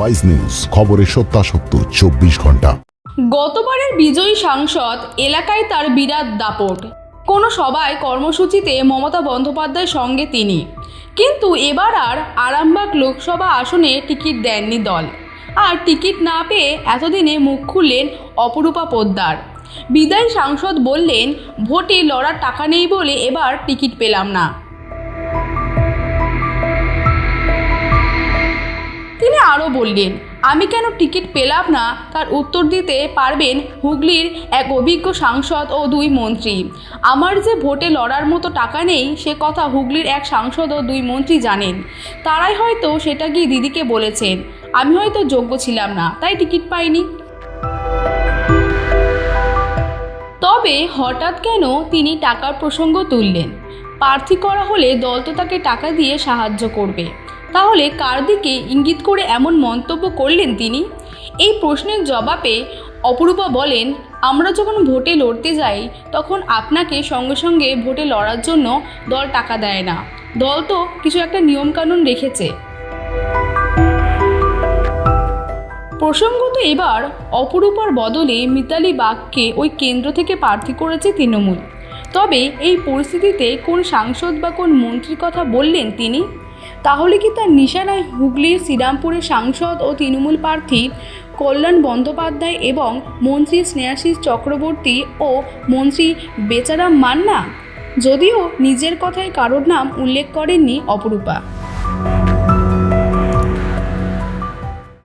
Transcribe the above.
Wise news খবরের সত্যাসত্য, চব্বিশ ঘণ্টা। গতবারের বিজয়ী সাংসদ এলাকায় তার বিরাট দাপট। কোনো সভায় কর্মসূচিতে মমতা বন্দ্যোপাধ্যায়ের সঙ্গে তিনি। কিন্তু এবার আর আরামবাগ লোকসভা আসনে টিকিট দেননি দল। আর টিকিট না পেয়ে এতদিনে মুখ খুললেন অপরূপা পোদ্দার। বিদায়ী সাংসদ বললেন, ভোটে লড়ার টাকা নেই বলে এবার টিকিট পেলাম না। আরও বললেন, আমি কেন টিকিট পেলাম না? তার উত্তর দিতে পারবেন হুগলির এক অভিজ্ঞ সাংসদ ও দুই মন্ত্রী। আমার যে ভোটে লড়ার মতো টাকা নেই, সে কথা হুগলির এক সাংসদ ও দুই মন্ত্রী জানেন। তারাই হয়তো সেটা গিয়ে দিদিকে বলেছেন। আমি হয়তো যোগ্য ছিলাম না, তাই টিকিট পাইনি। তবে হঠাৎ কেন তিনি টাকার প্রসঙ্গ তুললেন? প্রার্থী করা হলে দল তো তাকে টাকা দিয়ে সাহায্য করবে। তাহলে কার দিকে ইঙ্গিত করে এমন মন্তব্য করলেন তিনি? এই প্রশ্নের জবাবে অপরূপা বলেন, আমরা যখন ভোটে লড়তে যাই, তখন আপনাকে সঙ্গে সঙ্গে ভোটে লড়ার জন্য দল টাকা দেয় না। দল তো কিছু একটা নিয়মকানুন রেখেছে। প্রসঙ্গত এবার অপরূপার বদলে মিতালি বাগকে ওই কেন্দ্র থেকে প্রার্থী করেছে তৃণমূল। তবে এই পরিস্থিতিতে কোন সাংসদ বা কোন মন্ত্রীর কথা বললেন তিনি? তাহলে কি তার নিশানায় হুগলির শ্রীরামপুরের সাংসদ ও তৃণমূল প্রার্থী কল্যাণ বন্দ্যোপাধ্যায় এবং মন্ত্রী স্নেহাশিস চক্রবর্তী ও মন্ত্রী বেচারাম মান্না? যদিও নিজের কথায় কারোর নাম উল্লেখ করেননি অপরূপা।